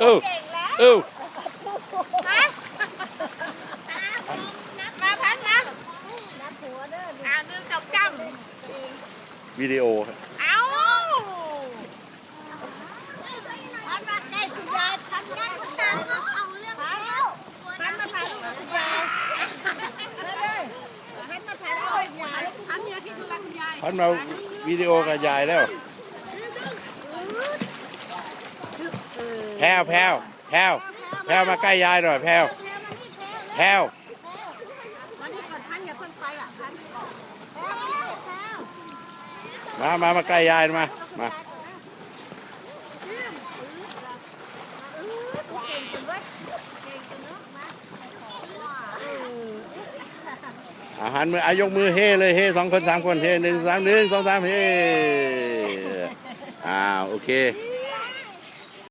เออเออมาพันนะอ่านึงจบจำวิดีโอครับเอาพันมาได้คุณยายพันได้คุณตาเอาเรื่องแล้วพันมาถ่ายรูปคุณยายเลยพันมาถ่ายรูปคุณยายพันมา วิดีโอกับยายแล้ว แพรวแพรวแพรวแพรวมาใกล้ยายหน่อยแพรวแพรววันนี้ก่อนพันอย่าเพิ่งไปอะพันแพ้แพ้มามามาใกล้ยายมา มา เก่งจังเว้ยเก่งจังเนาะมา อาหารมืออายกมือเฮเลยเฮสองคนสามคนเฮหนึ่งสามหนึ่งสองสามเฮอ้าวโอเค